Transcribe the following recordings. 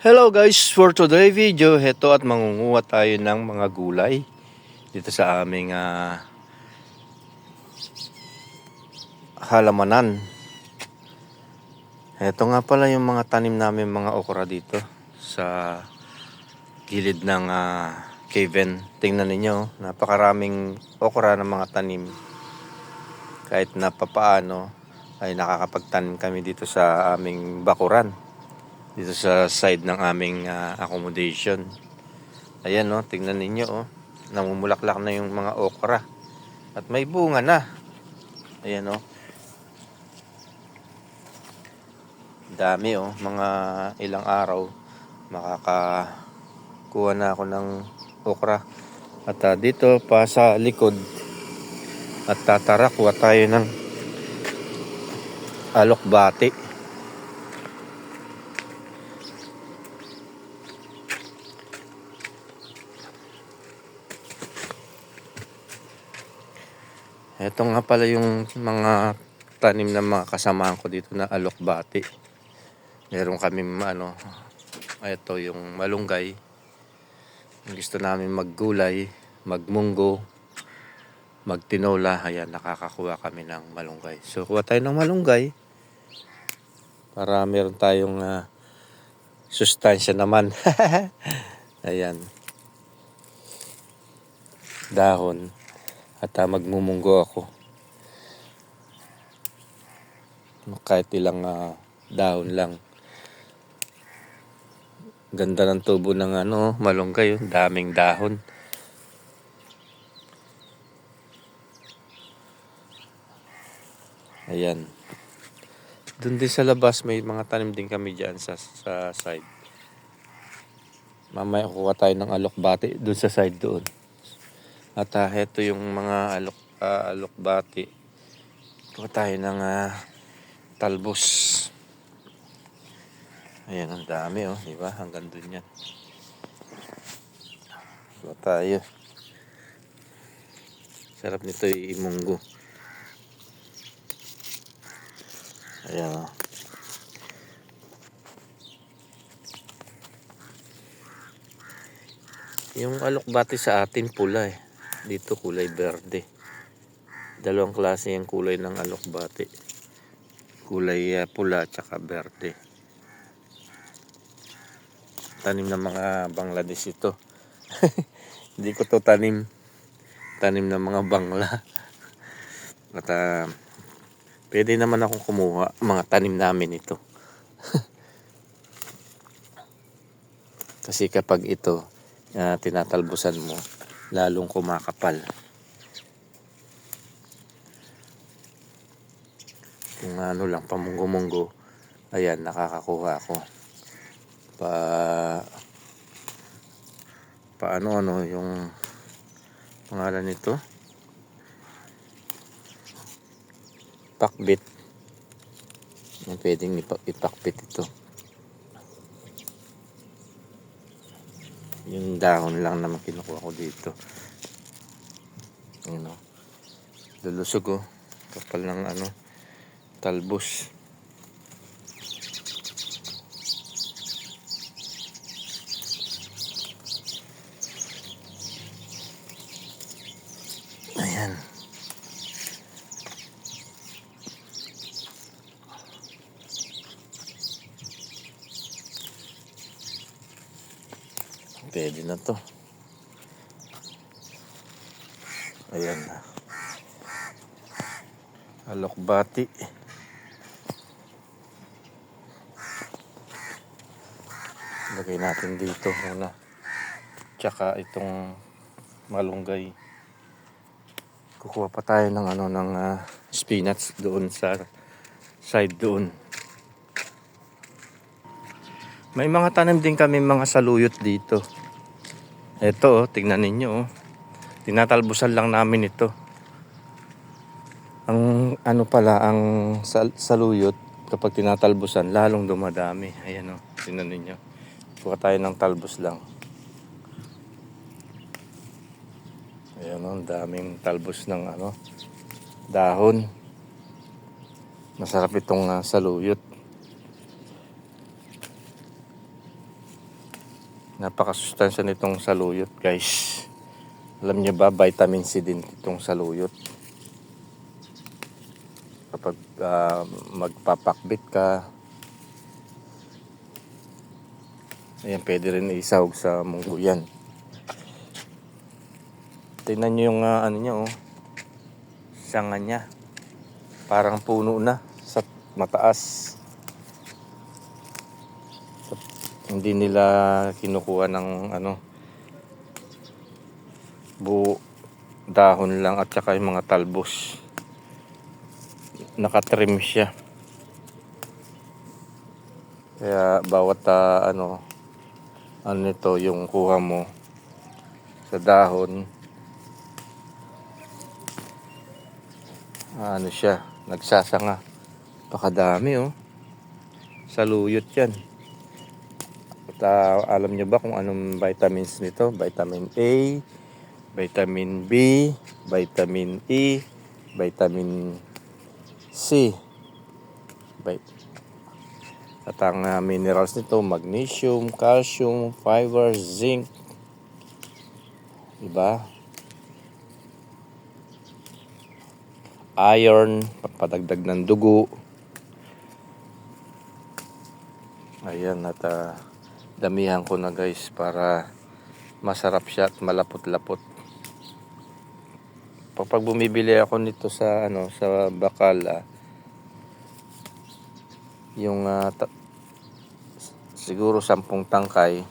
Hello guys, for today video, heto at mangunguha tayo ng mga gulay dito sa aming ah, halamanan. Heto nga pala yung mga tanim namin mga okra dito sa gilid ng ah, caven. Tingnan ninyo, napakaraming okra ng mga tanim. Kahit na papaano ay nakakapagtanim kami dito sa aming bakuran dito sa side ng aming ah, accommodation. Ayan no, tingnan ninyo oh. Namumulaklak na yung mga okra. At may bunga na. Ayan oh. Dami oh, mga ilang araw makakakuha na ako ng okra. At ah, dito pa sa likod at tatara kuha tayo ng alokbati. Ito nga pala yung mga tanim ng mga kasamahan ko dito na alokbati. Meron kami ano, ito yung malunggay. Gusto namin maggulay, magmunggo, magtinola. Ayan, nakakakuha kami ng malunggay. So, kuha tayo ng malunggay para meron tayong ah, sustansya naman. Ayan. Dahon at uh, magmumunggo ako. Kahit ilang ah, dahon lang. Ganda ng tubo ng ano, malunggay, oh. daming dahon. Ayan. Doon din sa labas may mga tanim din kami diyan sa sa side. Mamaya kuha tayo ng alokbati doon sa side doon. At uh, heto yung mga alok, ah, alokbati. Kuha tayo ng ah, talbos. Ayan, ang dami oh, di ba? Hanggang dun yan. Kuha tayo. Sarap nito imunggo. Ayan oh. Yung alokbati sa atin pula eh. Dito kulay berde. Dalawang klase yung kulay ng alokbati. Kulay ah, pula at saka berde. Tanim ng mga Bangladesh ito. Hindi ko to tanim. Tanim ng mga Bangla. At ah, pwede naman akong kumuha mga tanim namin ito. Kasi kapag ito ah, tinatalbusan mo, lalong kumakapal. Kung ano lang, pamunggo-munggo, ayan, nakakakuha ako. Pa, paano ano yung pangalan nito? Pakbit. Yan, pwedeng ipa- ipakbit ito. Yung dahon lang naman kinukuha ko dito. Ayun o. Lulusog o. Kapal ng ano. Talbos. Ayan. Pwede na to. Ayan na. Alokbati. Lagay natin dito muna. Tsaka itong malunggay. Kukuha pa tayo ng ano ng ah, spinach doon sa side doon. May mga tanim din kami mga saluyot dito. Ito oh, tingnan ninyo oh. Tinatalbusan lang namin ito. Ang ano pala, ang sal- saluyot kapag tinatalbusan, lalong dumadami. Ayan oh, tingnan ninyo. Kuha tayo ng talbos lang. Ayan oh, ang daming talbos ng ano, dahon. Masarap itong ah, saluyot. Napakasustansya nitong saluyot, guys. Alam niyo ba, vitamin C din itong saluyot. Kapag ah, magpapakbit ka, ayan, pwede rin isahog sa munggo yan. Tingnan niyo yung ah, ano niya, oh. Sanga niya. Parang puno na sa mataas. Hindi nila kinukuha ng ano buo dahon lang at saka yung mga talbos. Nakatrim siya. Kaya bawat ah, ano ano nito yung kuha mo sa dahon ano siya nagsasanga pakadami oh saluyot yan ah, alam nyo ba kung anong vitamins nito? Vitamin A vitamin B vitamin E vitamin C. At ang ah, minerals nito magnesium calcium fiber zinc. Diba? Iron, papadagdag ng dugo. Ayan, at ah, damihan ko na guys para masarap siya at malapot-lapot. Kapag bumibili ako nito sa ano sa bakal ah, yung ah, ta- siguro sampung tangkay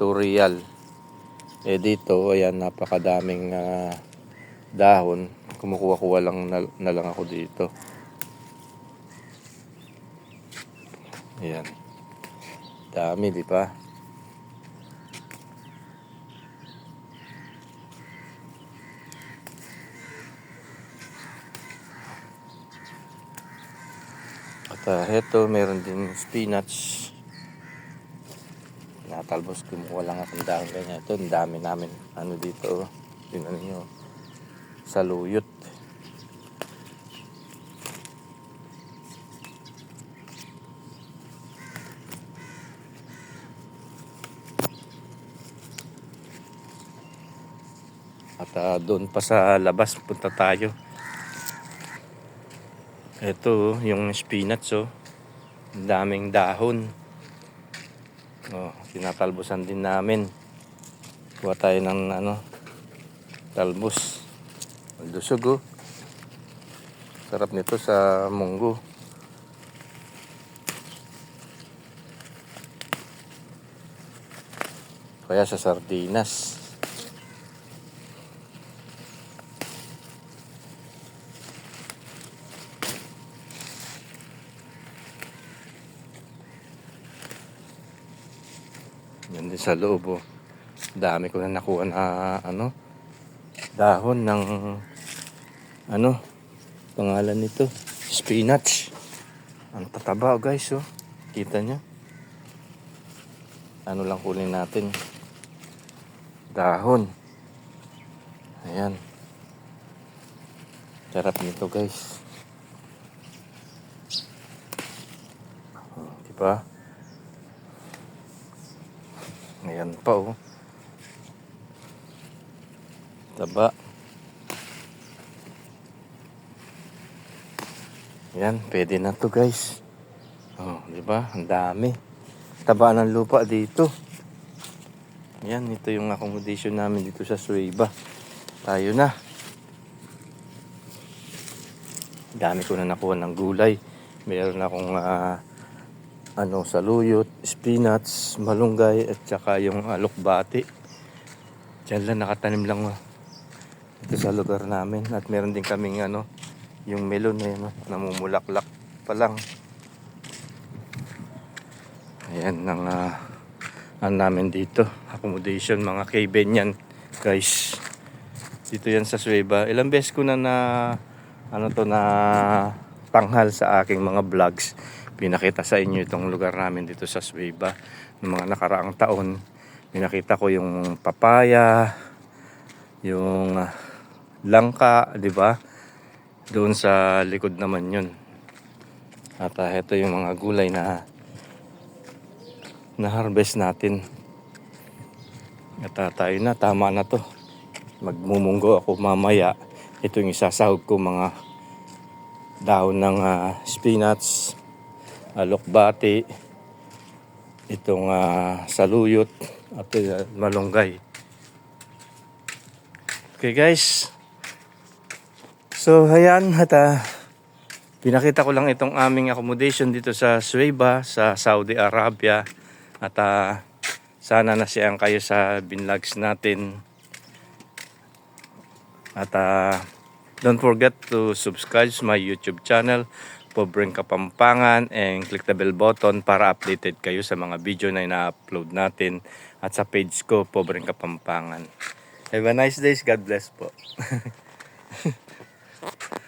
2 real. Eh dito ayan napakadaming ah, dahon. Kumukuha-kuha lang na, na lang ako dito. Ayan dami di ba? At uh, heto meron din spinach. Natalbos kumukuha lang akong dahon ganyan. Ito ang dami namin. Ano dito tingnan niyo saluyot. At ah, doon pa sa labas punta tayo. Ito oh, yung spinach oh. Daming dahon. Oh, tinatalbosan din namin. Kuha tayo ng ano, talbos. Lusog oh. Sarap nito sa munggo. Kaya sa sardinas. Din sa loob oh. Dami ko na nakuha na ano dahon ng ano pangalan nito spinach. Ang tataba guys oh. Kita nyo ano lang kunin natin? Dahon. Ayan. Sarap nito guys. Oh, diba ayan pa oh Taba. Yan, pwede na to guys. Oh, di ba? Ang dami. Taba ng lupa dito. Yan, ito yung accommodation namin dito sa Suiba. Tayo na. Dami ko na nakuha ng gulay. Meron akong ah, ano, saluyot, spinach, malunggay, at saka yung alokbati. Diyan lang nakatanim lang ah, dito sa lugar namin. At meron din kaming ano yung melon na yun, oh, namumulaklak pa lang. Ayan ang uh, ano namin dito. Accommodation mga kaiben yan guys. Dito yan sa Sueva. Ilang beses ko na na ano to na tanghal sa aking mga vlogs pinakita sa inyo itong lugar namin dito sa Sueva ng mga nakaraang taon pinakita ko yung papaya yung ah, langka, di ba? Doon sa likod naman yun. At uh, ito yung mga gulay na na harvest natin. At ah, tayo na, tama na to. Magmumunggo ako mamaya. Ito yung isasahog ko mga dahon ng ah, spinach, alokbati, itong ah, saluyot, at ah, malunggay. Okay guys. So ayan, at ah, pinakita ko lang itong aming accommodation dito sa Suwayba, sa Saudi Arabia. At ah, sana nasiyang kayo sa binlogs natin. At ah, don't forget to subscribe to my YouTube channel, Pobreng Kapampangan, and click the bell button para updated kayo sa mga video na ina-upload natin at sa page ko, Pobreng Kapampangan. Have a nice day. God bless po.